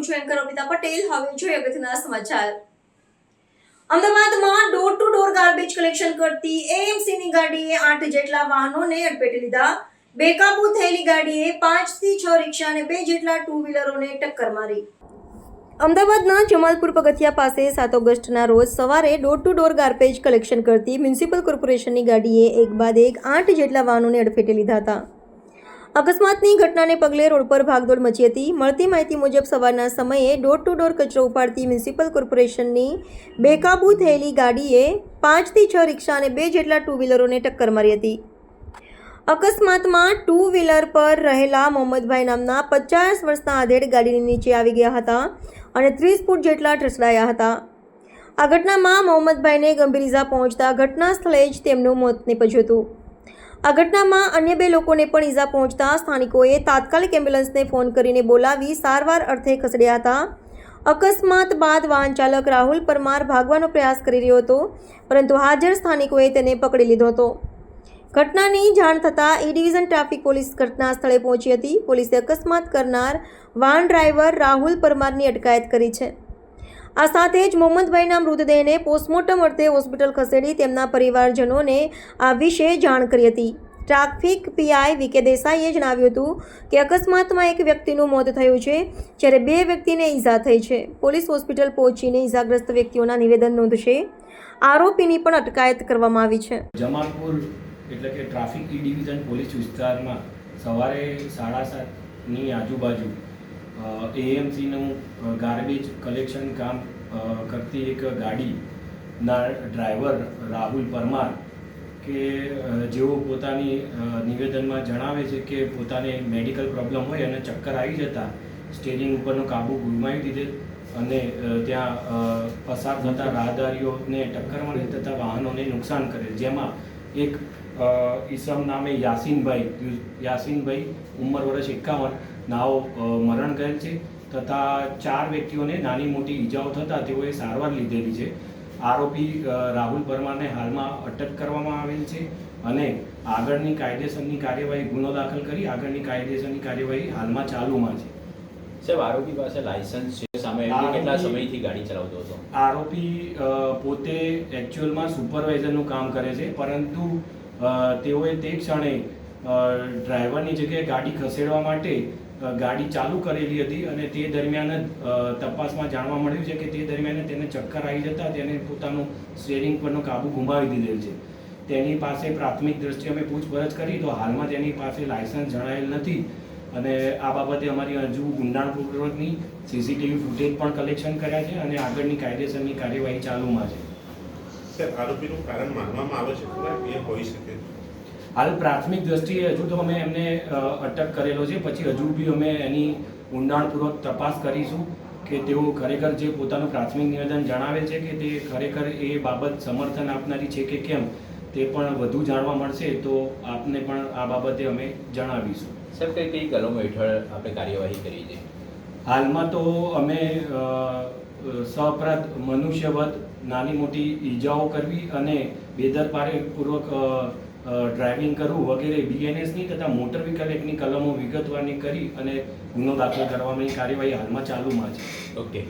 છું એન્કર અમિતા પટેલ. હવે જોઈએ અગત્યના સમાચાર. અમદાવાદમાં door to door garbage collection કરતી એએમસીની ગાડીએ આઠ જેટલા વાહનોને અડફેટે લીધા. બેકાબુ થયેલી ગાડીએ પાંચથી છ રિક્ષા અને બે જેટલા ટુ વ્હીલરોને ટક્કર મારી. અમદાવાદના જમાલપુર પગથિયા પાસે સાત ઓગસ્ટના રોજ સવારે door to door garbage collection કરતી મ્યુનિસિપલ કોર્પોરેશનની ગાડીએ એક બાદ એક આઠ જેટલા વાહનોને અડફેટે લીધા હતા. અકસ્માતની ઘટનાને પગલે રોડ પર ભાગદોડ મચી હતી. મળતી માહિતી મુજબ સવારના સમયે ડોર ટુ ડોર કચરો ઉપાડતી મ્યુનિસિપલ કોર્પોરેશનની બેકાબૂ થયેલી ગાડીએ પાંચથી છ રિક્ષા અને બે જેટલા ટુ વ્હીલરોને ટક્કર મારી હતી. અકસ્માતમાં ટુ વ્હીલર પર રહેલા મોહમ્મદભાઈ નામના પચાસ વર્ષના આધેડ ગાડીની નીચે આવી ગયા હતા અને ત્રીસ ફૂટ જેટલા ઠસડાયા હતા. આ ઘટનામાં મોહમ્મદભાઈને ગંભીર ઇજા પહોંચતા ઘટના સ્થળે જ તેમનું મોત નીપજ્યું હતું. આ ઘટનામાં અન્ય બે લોકોને પણ ઈજા પહોંચતા સ્થાનિકોએ તાત્કાલિક એમ્બ્યુલન્સને ફોન કરીને બોલાવી સારવાર અર્થે ખસેડ્યા હતા. અકસ્માત બાદ વાહન ચાલક રાહુલ પરમાર ભાગવાનો પ્રયાસ કરી રહ્યો હતો, પરંતુ હાજર સ્થાનિકોએ તેને પકડી લીધો હતો. ઘટનાની જાણ થતાં એ ડિવિઝન ટ્રાફિક પોલીસ ઘટના સ્થળે પહોંચી હતી. પોલીસે અકસ્માત કરનાર વાહન ડ્રાઈવર રાહુલ પરમારની અટકાયત કરી છે. આ સાથે જ મોહમ્મદભાઈના મૃતદેહને પોસ્ટમોર્ટમ અર્થે હોસ્પિટલ ખસેડી તેમના પરિવારજનોને આ વિશે જાણ કરી હતી. ટ્રાફિક પીઆઈ વીકે દેસાઈએ જણાવ્યું હતું કે અકસ્માતમાં એક વ્યક્તિનું મોત થયું છે, જ્યારે બે વ્યક્તિને ઈજા થઈ છે. પોલીસ હોસ્પિટલ પહોંચીને ઈજાગ્રસ્ત વ્યક્તિઓના નિવેદન નોંધશે. આરોપીની પણ અટકાયત કરવામાં આવી છે. જમાલપુર એટલે કે ટ્રાફિક ડિવિઝન પોલીસ વિસ્તારમાં સવારે સાડા સાતની આજુબાજુ એએમસીનું ગાર્બેજ કલેક્શન કામ કરતી એક ગાડીના ડ્રાઈવર રાહુલ પરમાર કે જેઓ પોતાની નિવેદનમાં જણાવે છે કે પોતાને મેડિકલ પ્રોબ્લેમ હોય અને ચક્કર આવી જતા સ્ટેરિંગ ઉપરનો કાબુ ગુમાવી દીધે અને ત્યાં પસાર થતા રાહદારીઓને ટક્કર મારી તથા વાહનોને નુકસાન કરે. જેમાં એક ઈસમ નામે યાસીનભાઈ યાસીનભાઈ ઉંમર વર્ષ એકાવન નાઓ મરણ ગયેલ છે તથા ચાર વ્યક્તિઓને નાની મોટી ઈજાઓ થતાં તેઓએ સારવાર લીધેલી છે. આરોપી રાહુલ પરમારને હાલમાં અટક કરવામાં આવેલ છે અને આગળની કાયદેસરની કાર્યવાહી ગુનો દાખલ કરી આગળની કાયદેસરની કાર્યવાહી હાલમાં ચાલુમાં છે. સાહેબ આરોપી પાસે લાયસન્સ છે સામે કેટલા સમયથી ગાડી ચલાવતો હતો? આરોપી પોતે એકચ્યુઅલમાં સુપરવાઇઝરનું કામ કરે છે પરંતુ તેઓએ તે ક્ષણે ડ્રાઈવરની જગ્યાએ ગાડી ખસેડવા માટે ગાડી ચાલુ કરેલી હતી અને તે દરમિયાન તપાસમાં જાણવા મળ્યું છે કે તે દરમિયાન તેને ચક્કર આવી જતા તેને પોતાનું સ્ટેરિંગ પરનો કાબુ ગુમાવી દીધેલ છે. તેની પાસે પ્રાથમિક દ્રષ્ટિએ અમે પૂછપરછ કરી, તો હાલમાં તેની પાસે લાયસન્સ જણાયેલ નથી અને આ બાબતે અમારી હજુ ઊંડાણપૂર્વકની સીસીટીવી ફૂટેજ પણ કલેક્શન કર્યા છે અને આગળની કાયદેસરની કાર્યવાહી ચાલુમાં છે. સર આરોપીનું કારણ માનવામાં આવે છે ખરા? એ હોઈ શકે હાલ પ્રાથમિક દ્રષ્ટિએ હજુ તો અમે એમને અટક કરેલો છે. પછી હજુ બી અમે એની ઊંડાણપૂર્વક તપાસ કરીશું કે તેઓ ખરેખર જે પોતાનું પ્રાથમિક નિવેદન જણાવે છે કે તે ખરેખર એ બાબત સમર્થન આપનારી છે કે કેમ તે પણ વધુ જાણવા મળશે. તો આપને પણ આ બાબતે અમે જણાવીશું. સાહેબ કઈ કઈ કલમો હેઠળ આપણે કાર્યવાહી કરી છે? હાલમાં તો અમે અ, મનુષ્યવત નાની મોટી ઈજાઓ કરવી અને બેદરકારીપૂર્વક ડ્રાઇવિંગ કરવું વગેરે બીએનએસની તથા મોટર વ્હીકલ એક્ટની કલમો વિગતવારની કરી અને ગુનો દાખલ કરવાની કાર્યવાહી હાલમાં ચાલુમાં છે. ઓકે.